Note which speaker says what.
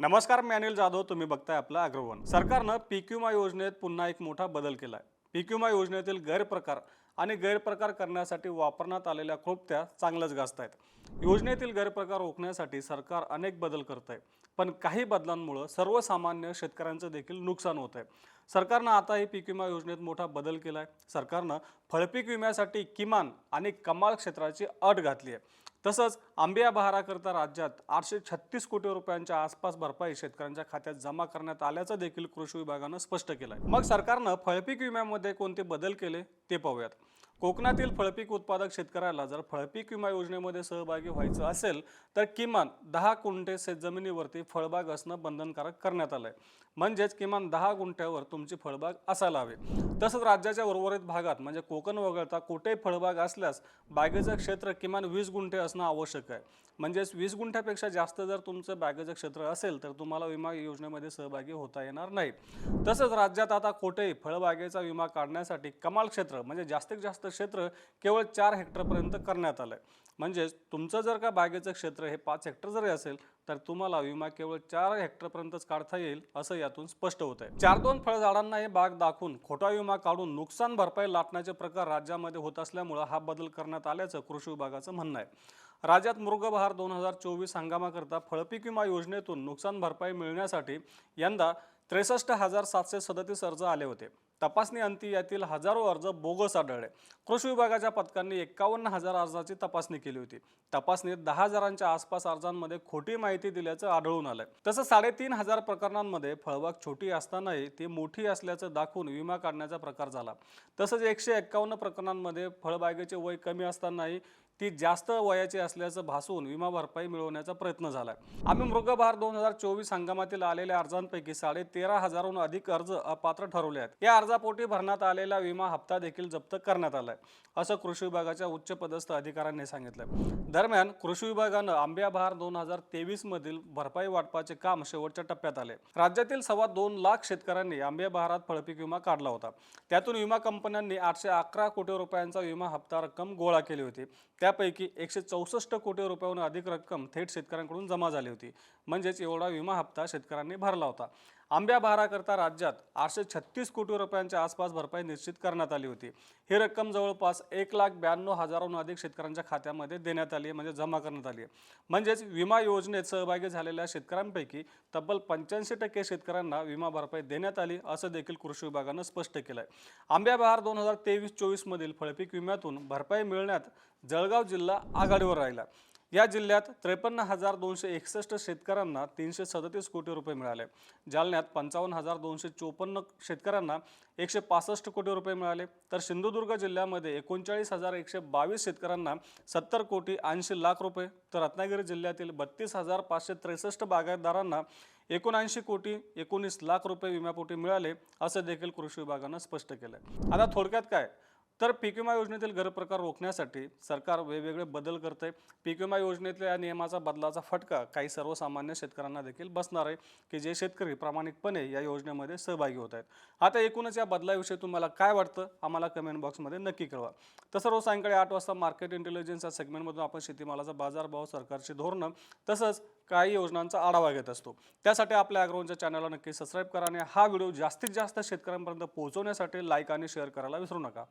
Speaker 1: नमस्कार मी अनिल जाधव. तुम्ही बघताय आपला अग्रवन. सरकारनं पीक विमा योजनेत पुन्हा एक मोठा बदल केलाय. पीक विमा योजनेतील गैरप्रकार आणि गैरप्रकार करण्यासाठी वापरण्यात आलेल्या खोपत्या चांगल्याच गाजत आहेत योजनेतील गैरप्रकार रोखण्यासाठी सरकार अनेक बदल करत आहे पण काही बदलांमुळं सर्वसामान्य शेतकऱ्यांचं देखील नुकसान होत आहे सरकारनं आता ही पीक विमा योजनेत मोठा बदल केला आहे सरकारनं फळपीक विम्यासाठी किमान आणि कमाल क्षेत्राची अट घातली आहे. तसंच आंबिया बहाराकरता राज्यात आठशे छत्तीस कोटी रुपयांच्या आसपास भरपाई शेतकऱ्यांच्या खात्यात जमा करण्यात आल्याचं देखील कृषी विभागानं स्पष्ट केलं आहे मग सरकारनं फळपीक विम्यामध्ये कोणते बदल केले ते पाहूयात. कोकणातील फळपीक उत्पादक शेतकऱ्याला जर फळपीक विमा योजनेमध्ये सहभागी व्हायचं असेल तर किमान दहा गुंठे शेतजमिनीवरती फळबाग असणं बंधनकारक करण्यात आलंय. म्हणजेच किमान दहा गुंठ्यावर तुमची फळबाग असायला हवी. तसंच राज्याच्या उर्वरित भागात म्हणजे कोकण वगळता कुठेही फळबाग असल्यास बागेचं क्षेत्र किमान वीस गुंठे असणं आवश्यक आहे. म्हणजेच वीस गुंठ्यापेक्षा जास्त जर तुमचं बागेचं क्षेत्र असेल तर तुम्हाला विमा योजनेमध्ये सहभागी होता येणार नाही. तसंच राज्यात आता कुठेही फळबागेचा विमा काढण्यासाठी कमाल क्षेत्र म्हणजे जास्तीत जास्त क्षेत्र केवळ चार हेक्टरपर्यंत करण्यात आलं आहे म्हणजेच तुमचं जर का बागेचं क्षेत्र हे पाच हेक्टर जरी असेल तर तुम्हाला विमा केवळ चार हेक्टरपर्यंतच काढता येईल असं यातून स्पष्ट होत आहे चार दोन फळझाडांना हे बाग दाखवून खोटा विमा काढून नुकसान भरपाई लाटण्याचे प्रकार राज्यामध्ये होत असल्यामुळं हा बदल करण्यात आल्याचं कृषी विभागाचं म्हणणं आहे. राज्यात मृगबहार दोन हजार चोवीस हंगामाकरता फळपीक विमा योजनेतून नुकसान भरपाई मिळण्यासाठी यंदा त्रेसष्ट हजार सातशे सदतीस अर्ज आले होते. तपासणी अंती यातील हजारो अर्ज बोगस आढळले. कृषी विभागाच्या पथकांनी एकावन्न हजार अर्जाची तपासणी केली होती. तपासणीत दहा हजारांच्या आसपास अर्जांमध्ये खोटी माहिती दिल्याचं आढळून आलंय. तसं साडेतीन हजार प्रकरणांमध्ये फळबाग छोटी असतानाही ती मोठी असल्याचं दाखवून विमा काढण्याचा प्रकार झाला. तसंच एकशे एक्कावन्न प्रकरणांमध्ये फळबागेचे वय कमी असतानाही ती जास्त वयाची असल्याचं भासून विमा भरपाई मिळवण्याचा प्रयत्न झाला आहे आम्ही मृगभार दोन हजार चोवीस हंगामातील आलेल्या अर्जांपैकी साडे तेरा हजारहून अधिक अर्ज अपात्र ठरवले आहेत. या अर्जापोटी भरण्यात आलेला विमा हप्ता देखील जप्त करण्यात आला आहे असं कृषी विभागाच्या उच्च पदस्थ अधिकाऱ्यांनी सांगितलं दरम्यान कृषी विभागानं आंबिया बहार दोन हजार तेवीस मधील भरपाई वाटपाचे काम शेवटच्या टप्प्यात आले. राज्यातील सव्वा दोन लाख शेतकऱ्यांनी आंबिया बहारात फळपीक विमा काढला होता. त्यातून विमा कंपन्यांनी आठशे अकरा कोटी रुपयांचा विमा हप्ता रक्कम गोळा केली होती. त्यापैकी एकशे चौसष्ट कोटी रुपयाहून अधिक रक्कम थेट शेतकऱ्यांकडून जमा झाली होती. म्हणजेच एवढा विमा हप्ता शेतकऱ्यांनी भरला होता. आंब्या बहाराकरता राज्यात आठशे छत्तीस कोटी रुपयांच्या आसपास भरपाई निश्चित करण्यात आली होती. ही रक्कम जवळपास एक लाख ब्याण्णव हजाराहून अधिक शेतकऱ्यांच्या खात्यामध्ये देण्यात आली आहे म्हणजे जमा करण्यात आली आहे. म्हणजेच विमा योजनेत सहभागी झालेल्या शेतकऱ्यांपैकी तब्बल पंच्याऐंशी टक्के शेतकऱ्यांना विमा भरपाई देण्यात आली असं देखील कृषी विभागानं स्पष्ट केलं आहे आंब्या बहार दोन हजार तेवीस चोवीसमधील फळपीक विम्यातून भरपाई मिळण्यात जळगाव जिल्हा आघाडीवर राहिला. या जिल्ह्यात त्रेपन्न हजार दोनशे एकसष्ट शेतकऱ्यांना तीनशे सदतीस कोटी रुपये मिळाले. जालन्यात पंचावन्न हजार दोनशे चोपन्न शेतकऱ्यांना एकशे पासष्ट कोटी रुपये मिळाले. तर सिंधुदुर्ग जिल्ह्यामध्ये एकोणचाळीस हजार एकशे बावीस शेतकऱ्यांना सत्तर कोटी ऐंशी लाख रुपये तर रत्नागिरी जिल्ह्यातील बत्तीस हजार पाचशे त्रेसष्ट बागायतदारांना एकोणऐंशी कोटी एकोणीस लाख रुपये विम्यापोटी मिळाले असं देखील कृषी विभागानं स्पष्ट केलं आता थोडक्यात काय? तर पीक विमा योजनेतील गैरप्रकार रोखण्यासाठी सरकार वेगवेगळे बदल करते पीक विमा योजनेतल्या या नियमाचा बदलाचा फटका काही सर्वसामान्य शेतकऱ्यांना देखील बसणार आहे की जे शेतकरी प्रामाणिकपणे या योजनेमध्ये सहभागी होत आहेत. आता एकूणच या बदलाविषयी तुम्हाला काय वाटतं? आम्हाला कमेंट बॉक्समध्ये नक्की कळवा. तसं रोज सायंकाळी आठ वाजता मार्केट इंटेलिजन्स या सेगमेंटमधून आपण शेतीमालाचा बाजारभाव सरकारची धोरणं तसंच काही योजनांचा आढावा घेत असतो. त्यासाठी आपल्या अॅग्रोनच्या चॅनलला नक्की सबस्क्राईब करा आणि हा व्हिडिओ जास्तीत जास्त शेतकऱ्यांपर्यंत पोहोचवण्यासाठी लाईक आणि शेअर करायला विसरू नका.